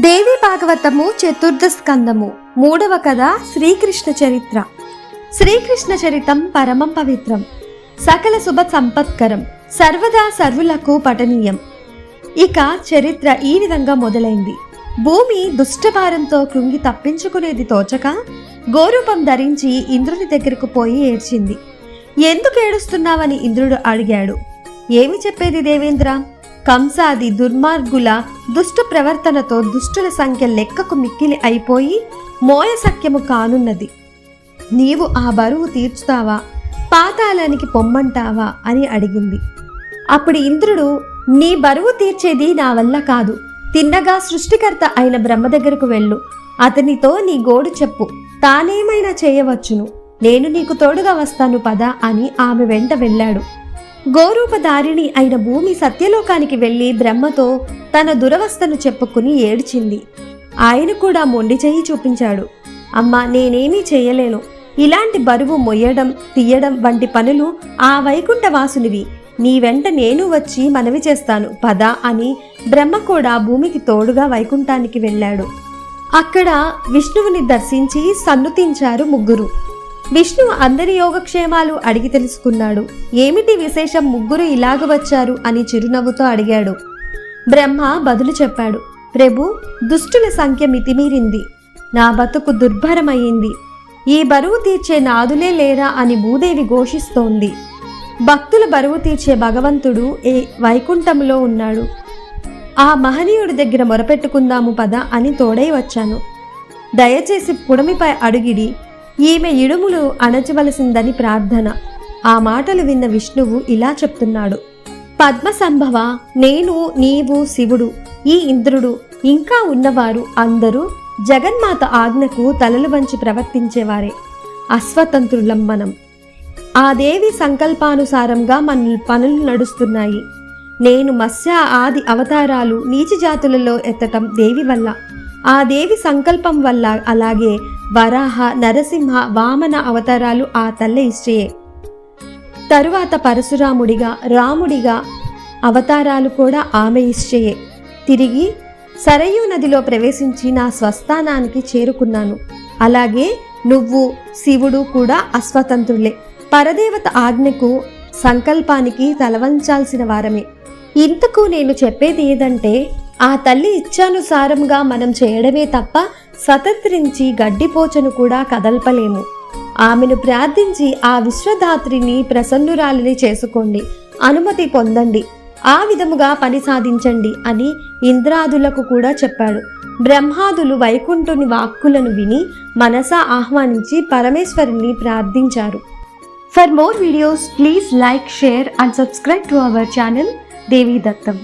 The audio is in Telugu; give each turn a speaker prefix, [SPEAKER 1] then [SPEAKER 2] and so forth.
[SPEAKER 1] దేవి భాగవతము చతుర్థ స్కందము మూడవ కథ శ్రీకృష్ణ చరిత్ర. శ్రీకృష్ణ చరితం పరమం పవిత్రం. సకల శుభ సంపత్కరం సర్వదా సర్వులకు పఠనీయం. ఇక చరిత్ర ఈ విధంగా మొదలైంది. భూమి దుష్టభారంతో కృంగి తప్పించుకునేది తోచక గోరూపం ధరించి ఇంద్రుని దగ్గరకు పోయి ఏడ్చింది. ఎందుకు ఏడుస్తున్నావని ఇంద్రుడు అడిగాడు. ఏమి చెప్పేది దేవేంద్ర? కంసాది దుర్మార్గుల దుష్ట ప్రవర్తనతో దుష్టుల సంఖ్య లెక్కకు మిక్కిలి అయిపోయి మోయ సఖ్యము కానున్నది. నీవు ఆ బరువు తీర్చుతావా? పాతాళానికి పొమ్మంటావా? అని అడిగింది. అప్పుడు ఇంద్రుడు నీ బరువు తీర్చేది నా వల్ల కాదు. తిన్నగా సృష్టికర్త అయిన బ్రహ్మ దగ్గరకు వెళ్ళు. అతనితో నీ గోడు చెప్పు. తానేమైనా చేయవచ్చును. నేను నీకు తోడుగా వస్తాను పద అని ఆమె వెంట వెళ్ళాడు. గోరూపధారిణి అయిన భూమి సత్యలోకానికి వెళ్ళి బ్రహ్మతో తన దురవస్థను చెప్పుకుని ఏడ్చింది. ఆయన కూడా మొండి చెయ్యి చూపించాడు. అమ్మా నేనేమీ చేయలేను. ఇలాంటి బరువు మొయ్యడం తీయడం వంటి పనులు ఆ వైకుంఠవాసునివి. నీ వెంట నేను వచ్చి మనవి చేస్తాను. పద అని బ్రహ్మ కూడా భూమికి తోడుగా వైకుంఠానికి వెళ్ళాడు. అక్కడ విష్ణువుని దర్శించి సన్నుతించారు ముగ్గురు. విష్ణు అందరి యోగక్షేమాలు అడిగి తెలుసుకున్నాడు. ఏమిటి విశేషం ముగ్గురు ఇలాగ వచ్చారు అని చిరునవ్వుతో అడిగాడు. బ్రహ్మ బదులు చెప్పాడు. ప్రభు దుష్టుల సంఖ్య మితిమీరింది. నా బతుకు దుర్భరమయ్యింది. ఈ బరువు తీర్చే నాదులే లేరా అని భూదేవి ఘోషిస్తోంది. భక్తుల బరువు తీర్చే భగవంతుడు ఏ వైకుంఠంలో ఉన్నాడు? ఆ మహనీయుడి దగ్గర మొరపెట్టుకుందాము పద అని తోడై వచ్చాను. దయచేసి పుడమిపై అడుగిడి ఈమె ఇడుములు అణచవలసిందని ప్రార్థన. ఆ మాటలు విన్న విష్ణువు ఇలా చెప్తున్నాడు. పద్మసంభవ నేను నీవు శివుడు ఈ ఇంద్రుడు ఇంకా ఉన్నవారు అందరూ జగన్మాత ఆజ్ఞకు తలలు వంచి ప్రవర్తించేవారే. అస్వతంత్రులం మనం. ఆ దేవి సంకల్పానుసారంగా మన పనులు నడుస్తున్నాయి. నేను మత్స్య ఆది అవతారాలు నీచి జాతులలో ఎత్తటం దేవి వల్ల. ఆ దేవి సంకల్పం వల్ల అలాగే వరాహ నరసింహ వామన అవతారాలు ఆ తల్లి ఇష్టయే తరువాత పరశురాముడిగా రాముడిగా అవతారాలు కూడా ఆమె ఇష్టయే తిరిగి సరయూ నదిలో ప్రవేశించి నా స్వస్థానానికి చేరుకున్నాను. అలాగే నువ్వు శివుడు కూడా అస్వతంత్రులే. పరదేవత ఆజ్ఞకు సంకల్పానికి తలవంచాల్సిన వారమే. ఇంతకు నేను చెప్పేది ఏదంటే ఆ తల్లి ఇచ్చానుసారంగా మనం చేయడమే తప్ప స్వతంత్రించి గడ్డిపోచను కూడా కదల్పలేము. ఆమెను ప్రార్థించి ఆ విశ్వధాత్రిని ప్రసన్నురాలిని చేసుకోండి. అనుమతి పొందండి. ఆ విధముగా పని సాధించండి అని ఇంద్రాదులకు కూడా చెప్పాడు. బ్రహ్మాదులు వైకుంఠుని వాక్కులను విని మనసా ఆహ్వానించి పరమేశ్వరుని ప్రార్థించారు. For more videos please like share and subscribe to our channel Devi Dattam